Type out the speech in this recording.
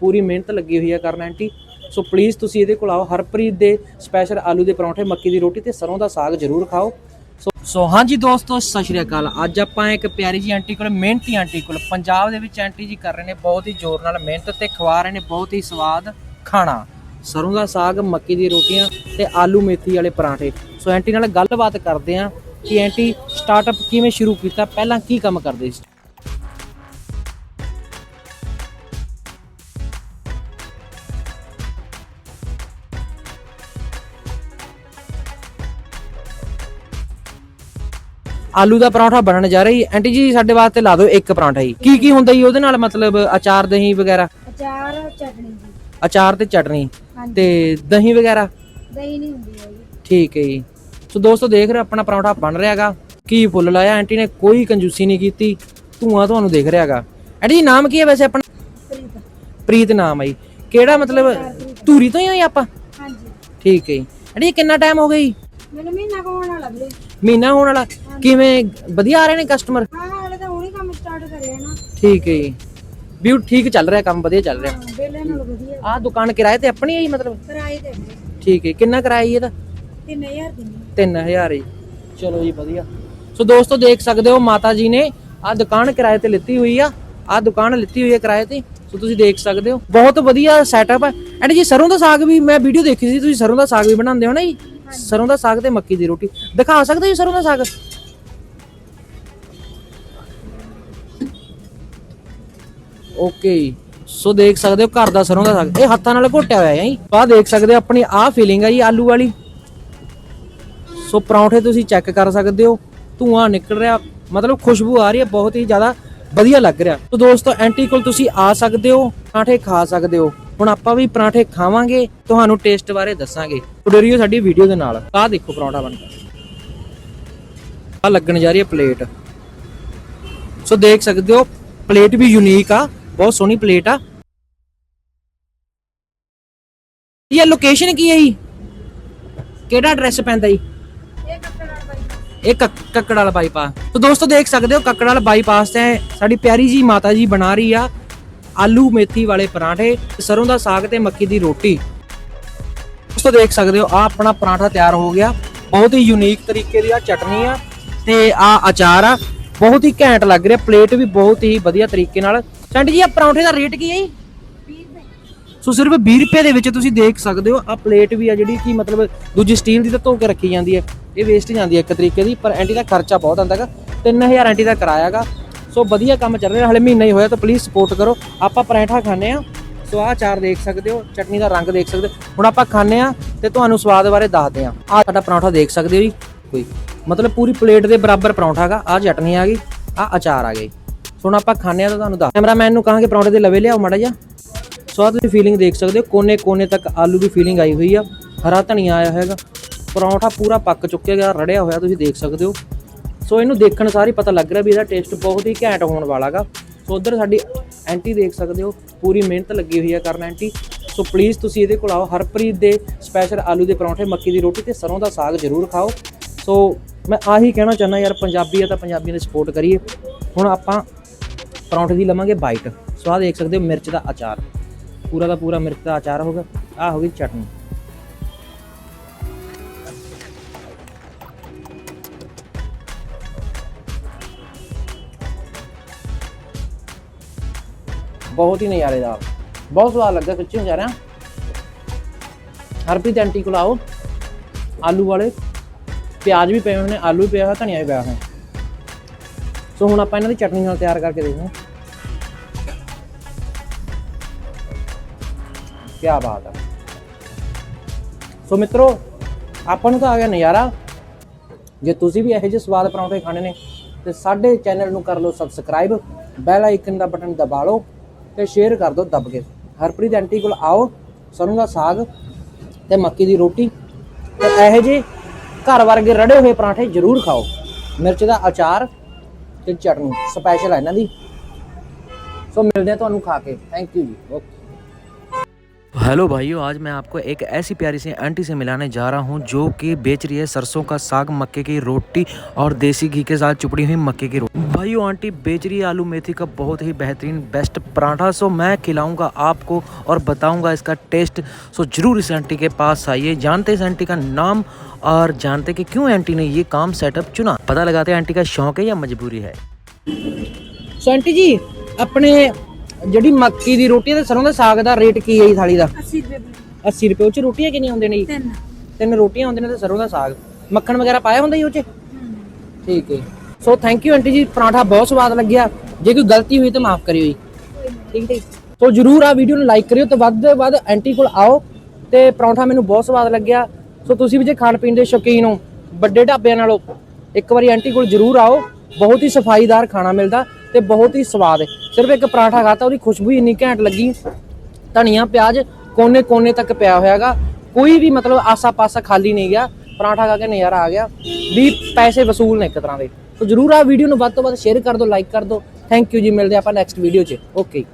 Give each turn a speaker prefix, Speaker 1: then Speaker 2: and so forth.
Speaker 1: ਪੂਰੀ ਮਿਹਨਤ ਲੱਗੀ ਹੋਈ ਹੈ ਕਰਨ ਆਂਟੀ। ਸੋ ਪਲੀਜ਼ ਤੁਸੀਂ ਇਹਦੇ ਕੋਲ ਆਓ। ਹਰਪ੍ਰੀਤ ਦੇ ਸਪੈਸ਼ਲ ਆਲੂ ਦੇ ਪਰੌਂਠੇ, ਮੱਕੀ ਦੀ ਰੋਟੀ ਤੇ ਸਰੋਂ ਦਾ ਸਾਗ ਜ਼ਰੂਰ ਖਾਓ। ਸੋ ਸੋ ਹਾਂਜੀ ਦੋਸਤੋ, ਸਤਿ ਸ਼੍ਰੀ ਅਕਾਲ। ਅੱਜ ਆਪਾਂ ਇੱਕ ਪਿਆਰੀ ਜੀ ਆਂਟੀ ਕੋਲ, ਮਿਹਨਤੀ ਆਂਟੀ ਕੋਲ, ਪੰਜਾਬ ਦੇ ਵਿੱਚ ਆਂਟੀ ਜੀ ਕਰ ਰਹੇ ਨੇ ਬਹੁਤ ਹੀ ਜ਼ੋਰ ਨਾਲ ਮਿਹਨਤ ਤੇ ਖਵਾ ਰਹੇ ਨੇ ਬਹੁਤ ਹੀ ਸਵਾਦ ਖਾਣਾ। ਸਰੋਂ ਦਾ ਸਾਗ, ਮੱਕੀ ਦੀ ਰੋਟੀਆਂ ਤੇ ਆਲੂ ਮੇਥੀ ਵਾਲੇ ਪਰਾਂਠੇ। ਸੋ ਆਂਟੀ ਨਾਲ ਗੱਲਬਾਤ ਕਰਦੇ ਆਂ ਕਿ ਆਂਟੀ ਸਟਾਰਟਅਪ ਕਿਵੇਂ ਸ਼ੁਰੂ ਕੀਤਾ? ਪਹਿਲਾਂ ਕੀ ਕੰਮ ਕਰਦੇ ਸੀ? ਆਲੂ ਦਾ ਪਰੌਂਠਾ ਬਣਨ ਜਾ ਰਹੀ। ਆਂਟੀ ਜੀ ਸਾਡੇ ਵਾਸਤੇ ਲਾ ਦਿਓ ਇੱਕ ਪਰੌਂਠਾ ਜੀ ਕੀ ਕੀ ਹੁੰਦਾ ਜੀ ਉਹਦੇ ਨਾਲ? ਮਤਲਬ ਅਚਾਰ ਦਹੀਂ ਵਗੈਰਾ?
Speaker 2: ਅਚਾਰ ਚਟਣੀ
Speaker 1: ਤੇ
Speaker 2: ਹਾਂਜੀ।
Speaker 1: ਤੇ ਦਹੀਂ ਵਗੈਰਾ?
Speaker 2: ਦਹੀਂ ਨਹੀਂ ਹੁੰਦੀ ਹੈਗੀ।
Speaker 1: ਠੀਕ ਹੈ ਜੀ। ਸੋ ਦੋਸਤੋ ਦੇਖ ਰਹੇ ਹੋ ਆਪਣਾ ਪਰੌਂਠਾ ਬਣ ਰਿਹਾਗਾ ਕੀ ਫੁੱਲ ਲਾਇਆ? ਆਂਟੀ ਨੇ ਕੋਈ ਕੰਜੂਸੀ ਨਹੀਂ ਕੀਤੀ। ਧੂਆਂ ਤੁਹਾਨੂੰ ਦੇਖ ਰਿਹਾਗਾ ਆਂਟੀ ਜੀ ਨਾਮ ਕੀ ਹੈ ਵੈਸੇ ਆਪਣਾ?
Speaker 2: ਪ੍ਰੀਤ।
Speaker 1: ਪ੍ਰੀਤ ਨਾਮ ਹੈ ਜੀ। ਕਿਹੜਾ ਮਤਲਬ ਧੂਰੀ ਤੋਂ ਹੀ ਹੋਈ ਆਪਾਂ?
Speaker 2: ਹਾਂਜੀ।
Speaker 1: ਠੀਕ ਹੈ ਜੀ। ਆਂਟੀ ਜੀ ਕਿੰਨਾ ਟਾਈਮ ਹੋ ਗਿਆ ਜੀ?
Speaker 2: ਮੈਨੂੰ ਮਹੀਨਾ ਹੋਣ ਵਾਲਾ ਵੀਰੇ।
Speaker 1: ਮਹੀਨਾ ਹੋਣ ਵਾਲਾ। ਕਿਵੇਂ? ਵਧੀਆ ਆ ਰਹੇ ਨੇ ਕਸਟਮਰ
Speaker 2: ਹਾਂ ਹਾਲੇ ਤਾਂ ਹੁਣੇ ਕੰਮ ਸਟਾਰਟ ਕਰਿਆ ਨਾ।
Speaker 1: ਠੀਕ ਹੈ ਜੀ। ਵੀ ਠੀਕ ਚੱਲ ਰਿਹਾ ਕੰਮ ਵਧੀਆ ਚੱਲ ਰਿਹਾ।
Speaker 2: ਨਾਲ ਵਧੀਆ।
Speaker 1: ਆਹ ਦੁਕਾਨ ਕਿਰਾਏ ਤੇ ਆਪਣੀ ਹੈ ਜੀ ਮਤਲਬ?
Speaker 2: ਕਿਰਾਏ ਤੇ
Speaker 1: ਠੀਕ ਹੈ ਕਿੰਨਾ ਕਿਰਾਇਆ ਜੀ ਇਹਦਾ?
Speaker 2: 3000 ਦਿੰਦੀ
Speaker 1: 3000 ਜੀ। ਚਲੋ ਜੀ ਵਧੀਆ। ਸੋ ਦੋਸਤੋ ਦੇਖ ਸਕਦੇ ਹੋ ਮਾਤਾ ਜੀ ਨੇ ਆਹ ਦੁਕਾਨ ਕਿਰਾਏ ਤੇ ਲਿੱਤੀ ਹੋਈ ਆ। ਆਹ ਦੁਕਾਨ ਲਿੱਤੀ ਹੋਈ ਹੈ ਕਿਰਾਏ ਤੇ। ਸੋ ਤੁਸੀਂ ਦੇਖ ਸਕਦੇ ਹੋ। ਬਹੁਤ ਵਧੀਆ ਸੈਟਅਪ ਹੈ ਐਂਡ ਜੀ ਸਰੋਂ ਦਾ ਸਾਗ ਵੀ ਮੈਂ ਵੀਡੀਓ ਦੇਖੀ ਸੀ ਤੁਸੀਂ ਸਰੋਂ ਦਾ ਸਾਗ ਵੀ ਬਣਾਉਂਦੇ ਹੋ ਨਾ ਜੀ? ਸਰੋਂ ਦਾ ਸਾਗ ਤੇ ਮੱਕੀ ਦੀ ਰੋਟੀ। ਦਿਖਾ ਸਕਦੇ ਹੋ ਜੀ ਸਰੋਂ ਦਾ ਸਾਗ? ਓਕੇ ਸੋ ਦੇਖ ਸਕਦੇ ਹੋ ਘਰ ਦਾ ਸਰੋਂ ਦਾ ਸਾਗ। ਇਹ ਹੱਥਾਂ ਨਾਲ ਘੋਟਿਆ ਹੋਇਆ ਹੈ ਜੀ। ਆਹ ਦੇਖ ਸਕਦੇ ਹੋ ਆਪਣੀ ਆਹ ਫੀਲਿੰਗ ਆ ਜੀ, ਆਲੂ ਵਾਲੀ। ਸੋ ਪਰੌਂਠੇ ਤੁਸੀਂ ਚੈੱਕ ਕਰ ਸਕਦੇ ਹੋ। ਧੂਆਂ ਨਿਕਲ ਰਿਹਾ। ਮਤਲਬ ਖੁਸ਼ਬੂ ਆ ਰਹੀ ਹੈ, ਬਹੁਤ ਹੀ ਜ਼ਿਆਦਾ ਵਧੀਆ ਲੱਗ ਰਿਹਾ। ਸੋ ਦੋਸਤੋ ਐਂਟੀ ਕੋਲ ਤੁਸੀਂ ਆ ਸਕਦੇ ਹੋ, ਪਰਾਂਠੇ ਖਾ ਸਕਦੇ ਹੋ। ਹੁਣ ਆਪਾਂ ਵੀ ਪਰਾਂਠੇ ਖਾਵਾਂਗੇ, ਤੁਹਾਨੂੰ ਟੇਸਟ ਬਾਰੇ ਦੱਸਾਂਗੇ। ਡਰਿਓ ਸਾਡੀ ਵੀਡੀਓ ਦੇ ਨਾਲ। ਆਹ ਦੇਖੋ ਪਰੌਂਠਾ ਬਣਦਾ ਆ ਲੱਗਣ ਜਾ ਰਹੀ ਹੈ ਪਲੇਟ ਸੋ ਦੇਖ ਸਕਦੇ ਹੋ ਪਲੇਟ ਵੀ ਯੂਨੀਕ ਆ। ਬਹੁਤ ਸੋਹਣੀ ਪਲੇਟ ਆ। ਇਹ ਲੋਕੇਸ਼ਨ ਕੀ ਹੈ ਜੀ? ਕਿਹੜਾ ਐਡਰੈਸ ਪੈਂਦਾ ਜੀ?
Speaker 2: ਇਹ
Speaker 1: ਕੱਕੜ ਵਾਲਾ ਬਾਈਪਾਸ ਤੋ ਦੋਸਤੋ ਦੇਖ ਸਕਦੇ ਹੋ ਕੱਕੜ ਵਾਲਾ ਬਾਈਪਾਸ ਤੇ ਸਾਡੀ ਪਿਆਰੀ ਜੀ ਮਾਤਾ ਜੀ ਬਣਾ ਰਹੀ ਆ ਆਲੂ ਮੇਥੀ ਵਾਲੇ ਪਰਾਂਠੇ ਸਰੋਂ ਦਾ ਸਾਗ ਤੇ ਮੱਕੀ ਦੀ ਰੋਟੀ। ਦੋਸਤੋ ਦੇਖ ਸਕਦੇ ਹੋ ਆ ਆਪਣਾ ਪਰਾਂਠਾ ਤਿਆਰ ਹੋ ਗਿਆ। ਬਹੁਤ ਹੀ ਯੂਨੀਕ ਤਰੀਕੇ ਦੀ ਆ ਚਟਨੀ ਆ ਤੇ ਆ ਅਚਾਰ ਆ। ਬਹੁਤ ਹੀ ਘੈਂਟ ਲੱਗ ਰਿਹਾ। ਪਲੇਟ ਵੀ ਬਹੁਤ ਹੀ ਵਧੀਆ ਤਰੀਕੇ ਨਾਲ ਚੰਡੀ ਜੀ ਆ ਪਰੌਂਠੇ ਦਾ ਰੇਟ ਕੀ ਹੈ ਜੀ?
Speaker 2: 20 ਰੁਪਏ
Speaker 1: ਸੋ ਸਿਰਫ 20 ਰੁਪਏ ਦੇ ਵਿੱਚ ਤੁਸੀਂ ਦੇਖ ਸਕਦੇ ਹੋ ਆ ਪਲੇਟ ਵੀ ਆ ਜਿਹੜੀ ਕਿ ਮਤਲਬ ਦੂਜੀ ਸਟੀਲ ਦੀ ਤਾਂ ਧੋ ਕੇ ਰੱਖੀ ਜਾਂਦੀ ਹੈ। ਇਹ ਵੇਸਟ ਜਾਂਦੀ ਹੈ ਇੱਕ ਤਰੀਕੇ ਦੀ, ਪਰ ਐਂਟੀ ਦਾ ਖਰਚਾ ਬਹੁਤ ਆਉਂਦਾ ਹੈਗਾ। 3000 ਐਂਟੀ ਦਾ ਕਿਰਾਇਆਗਾ ਸੋ ਵਧੀਆ ਕੰਮ ਚੱਲ ਰਿਹਾ, ਹਲੇ ਮਹੀਨਾ ਹੀ ਹੋਇਆ ਤਾਂ ਪਲੀਜ਼ ਸਪੋਰਟ ਕਰੋ। ਆਪਾਂ ਪਰੌਂਠਾ ਖਾਣੇ ਆ ਸੋ ਆਹ ਚਾਰ ਦੇਖ ਸਕਦੇ ਹੋ, ਚਟਨੀ ਦਾ ਰੰਗ ਦੇਖ ਸਕਦੇ ਹੋ। ਹੁਣ ਆਪਾਂ ਖਾਣੇ ਆ ਤੇ ਤੁਹਾਨੂੰ ਸਵਾਦ ਬਾਰੇ ਦੱਸਦੇ ਆ ਆਹ ਸਾਡਾ ਪਰੌਂਠਾ ਦੇਖ ਸਕਦੇ ਹੋ ਜੀ। ਕੋਈ ਮਤਲਬ ਪੂਰੀ ਪਲੇਟ ਦੇ ਬਰਾਬਰ ਪਰੌਂਠਾ ਹੈਗਾ। ਆਹ ਚਟਨੀ ਆ ਗਈ, ਆਹ ਅਚਾਰ ਆ ਗਈ ਸੋ ਹੁਣ ਆਪਾਂ ਖਾਣੇ ਆ ਤਾਂ ਤੁਹਾਨੂੰ ਦੱਸ ਕੈਮਰਾਮੈਨ ਨੂੰ ਕਹਾਂਗੇ ਪਰੌਂਠੇ ਦੇ ਲਵੇ ਲਿਆਓ ਮਾੜਾ ਜਿਹਾ। ਸੋ ਆਹ ਤੁਸੀਂ ਫੀਲਿੰਗ ਦੇਖ ਸਕਦੇ ਹੋ, ਕੋਨੇ ਕੋਨੇ ਤੱਕ ਆਲੂ ਦੀ ਫੀਲਿੰਗ ਆਈ ਹੋਈ ਆ, ਹਰਾ ਧਨੀਆ ਆਇਆ ਹੈਗਾ। ਪਰੌਂਠਾ ਪੂਰਾ ਪੱਕ ਚੁੱਕਿਆ ਗਿਆ, ਰੜਿਆ ਹੋਇਆ ਤੁਸੀਂ ਦੇਖ ਸਕਦੇ ਹੋ। ਸੋ ਇਹਨੂੰ ਦੇਖਣ ਸਾਰ ਹੀ ਪਤਾ ਲੱਗ ਰਿਹਾ ਵੀ ਇਹਦਾ ਟੇਸਟ ਬਹੁਤ ਹੀ ਘੈਂਟ ਹੋਣ ਵਾਲਾਗਾ ਸੋ ਉਧਰ ਸਾਡੀ ਐਂਟੀ ਦੇਖ ਸਕਦੇ ਹੋ, ਪੂਰੀ ਮਿਹਨਤ ਲੱਗੀ ਹੋਈ ਹੈ ਕਰਨ ਐਂਟੀ ਸੋ ਪਲੀਜ਼ ਤੁਸੀਂ ਇਹਦੇ ਕੋਲ ਆਓ, ਹਰਪ੍ਰੀਤ ਦੇ ਸਪੈਸ਼ਲ ਆਲੂ ਦੇ ਪਰੌਂਠੇ, ਮੱਕੀ ਦੀ ਰੋਟੀ ਤੇ ਸਰੋਂ ਦਾ ਸਾਗ ਜ਼ਰੂਰ ਖਾਓ। ਸੋ ਮੈਂ ਆਹੀ ਕਹਿਣਾ ਚਾਹੁੰਦਾ ਯਾਰ, ਪੰਜਾਬੀ ਆ ਤਾਂ ਪੰਜਾਬੀਆਂ ਦੀ ਸਪੋਰਟ ਕਰੀਏ। ਹੁਣ ਆਪਾਂ ਪਰੌਂਠੇ ਦੀ ਲਵਾਂਗੇ ਬਾਈਟ ਸੋ ਆਹ ਦੇਖ ਸਕਦੇ ਹੋ, ਮਿਰਚ ਦਾ ਅਚਾਰ। ਪੂਰਾ ਦਾ ਪੂਰਾ ਮਿਰਚ ਦਾ ਅਚਾਰ ਹੋਗਾ ਆਹ ਹੋ ਗਈ ਚਟਨੀ। ਬਹੁਤ ਹੀ ਨਜ਼ਾਰੇਦਾਰ ਬਹੁਤ ਸਵਾਦ ਲੱਗਾ ਸੱਚੀ ਜਾ ਰਿਹਾ ਹਰਪ੍ਰੀਤ ਆਂਟੀ ਕੋਲ ਆਓ। ਆਲੂ ਵਾਲੇ। ਪਿਆਜ਼ ਵੀ ਪਏ ਹੋਏ ਨੇ, ਆਲੂ ਵੀ ਪਿਆ ਹੋਇਆ, ਧਨੀਆ ਵੀ ਪਿਆ ਹੋਇਆ। ਸੋ ਹੁਣ ਆਪਾਂ ਇਹਨਾਂ ਦੀ ਚਟਨੀ ਨਾਲ ਤਿਆਰ ਕਰਕੇ ਦੇਖਦੇ ਹਾਂ। ਕੀ ਬਾਤ ਹੈ ਸੋ ਮਿੱਤਰੋ, ਆਪਾਂ ਨੂੰ ਤਾਂ ਆ ਗਿਆ ਨਜ਼ਾਰਾ। ਜੇ ਤੁਸੀਂ ਵੀ ਇਹੋ ਜਿਹੇ ਸਵਾਦ ਪਰੌਂਠੇ ਖਾਣੇ ਨੇ, ਤੇ ਸਾਡੇ ਚੈਨਲ ਨੂੰ ਕਰ ਲਓ ਸਬਸਕ੍ਰਾਈਬ ਬੈਲ ਆਈਕਨ ਦਾ ਬਟਨ ਦਬਾ ਲਓ ਤੇ ਸ਼ੇਅਰ ਕਰ ਦਿਓ ਦੱਬ ਕੇ। ਹਰਪ੍ਰੀਤ ਐਂਟੀ ਕੋਲ ਆਓ ਸਰੋਂ ਦਾ ਸਾਗ ਤੇ ਮੱਕੀ ਦੀ ਰੋਟੀ, ਤੇ ਇਹੋ ਜਿਹੇ ਘਰ ਵਰਗੇ ਰੜੇ ਹੋਏ ਪਰਾਂਠੇ ਜ਼ਰੂਰ ਖਾਓ। ਮਿਰਚ ਦਾ ਅਚਾਰ ਤੇ ਚਟਨੀ ਸਪੈਸ਼ਲ ਹੈ ਇਹਨਾਂ ਦੀ। ਸੋ ਮਿਲਦੇ ਆ ਤੁਹਾਨੂੰ ਖਾ ਕੇ। ਥੈਂਕ ਯੂ ਜੀ। ਓਕੇ हेलो भाइयों, आज मैं आपको एक ऐसी प्यारी सी आंटी से मिलाने जा रहा हूँ जो कि बेच रही है सरसों का साग, मक्के की रोटी और देसी घी के साथ चुपड़ी हुई मक्के की रोटी। भाइयों, आंटी बेच रही है आलू मेथी का बहुत ही बेहतरीन बेस्ट पराठा। सो मैं खिलाऊँगा आपको और बताऊँगा इसका टेस्ट सो ज़रूर इस आंटी के पास आइए। जानते इस आंटी का नाम और जानते कि क्यों आंटी ने ये काम सेटअप चुना। पता लगाते आंटी का शौक है या मजबूरी है? सो आंटी जी, अपने ਜਿਹੜੀ ਮੱਕੀ ਦੀ ਰੋਟੀ ਤੇ ਸਰੋਂ ਦਾ ਸਾਗ ਦਾ ਰੇਟ ਕੀ ਹੈ ਜੀ ਥਾਲੀ ਦਾ?
Speaker 2: 80 ਰੁਪਏ ਪਲੇਟ
Speaker 1: 80 ਰੁਪਏ। ਉਹ ਚ ਰੋਟੀਆਂ ਕਿੰਨੀਆਂ ਹੁੰਦੀਆਂ ਨੇ ਜੀ?
Speaker 2: ਤਿੰਨ।
Speaker 1: ਤਿੰਨ ਰੋਟੀਆਂ ਹੁੰਦੀਆਂ ਨੇ ਤੇ ਸਰੋਂ ਦਾ ਸਾਗ। ਮੱਖਣ ਵਗੈਰਾ ਪਾਇਆ ਹੁੰਦਾ ਜੀ ਉਹ ਚ। ਠੀਕ ਹੈ। ਸੋ ਥੈਂਕ ਯੂ ਆਂਟੀ ਜੀ। ਪਰਾਠਾ ਬਹੁਤ ਸਵਾਦ ਲੱਗਿਆ। ਜੇ ਕੋਈ ਗਲਤੀ ਹੋਈ ਤਾਂ ਮਾਫ ਕਰਿਓ ਜੀ। ਠੀਕ ਹੈ ਸੋ ਜਰੂਰ ਆ ਵੀਡੀਓ ਨੂੰ ਲਾਈਕ ਕਰਿਓ ਤੇ ਵੱਧ ਤੋਂ ਵੱਧ ਆਂਟੀ ਕੋਲ ਆਓ ਤੇ ਪਰੌਂਠਾ ਮੈਨੂੰ ਬਹੁਤ ਸਵਾਦ ਲੱਗਿਆ। ਸੋ ਤੁਸੀਂ ਵੀ ਜੇ ਖਾਣ ਪੀਣ ਦੇ ਸ਼ੌਕੀਨ ਹੋ ਵੱਡੇ ਢਾਬਿਆਂ ਨਾਲੋਂ ਇੱਕ ਵਾਰੀ ਆਂਟੀ ਕੋਲ ਜਰੂਰ ਆਓ। ਬਹੁਤ ਹੀ ਸਫਾਈਦਾਰ ਖਾਣਾ ਮਿਲਦਾ। ਤੇ ਬਹੁਤ ਹੀ ਸਵਾਦ ਹੈ। ਸਿਰਫ ਇੱਕ ਪਰਾਠਾ ਖਾਤਾ, ਉਹਦੀ ਖੁਸ਼ਬੂ ਇੰਨੀ ਘੈਂਟ ਲੱਗੀ। ਧਨੀਆ, ਪਿਆਜ਼ ਕੋਨੇ ਕੋਨੇ ਤੱਕ ਪਿਆ ਹੋਇਆਗਾ। ਕੋਈ ਵੀ ਮਤਲਬ ਆਸਾ ਪਾਸਾ ਖਾਲੀ ਨਹੀਂ ਗਿਆ। ਪਰਾਠਾ ਖਾ ਕੇ ਨਜ਼ਾਰਾ ਆ ਗਿਆ। ਵੀ ਪੈਸੇ ਵਸੂਲ ਨੇ ਇੱਕ ਤਰ੍ਹਾਂ ਦੇ। ਸੋ ਜਰੂਰ ਆ ਵੀਡੀਓ ਨੂੰ ਵੱਧ ਤੋਂ ਵੱਧ ਸ਼ੇਅਰ ਕਰ ਦਿਓ ਲਾਈਕ ਕਰ ਦਿਓ। ਥੈਂਕ ਯੂ ਜੀ, ਮਿਲਦੇ ਆਪਾਂ ਨੈਕਸਟ ਵੀਡੀਓ 'ਚ। ਓਕੇ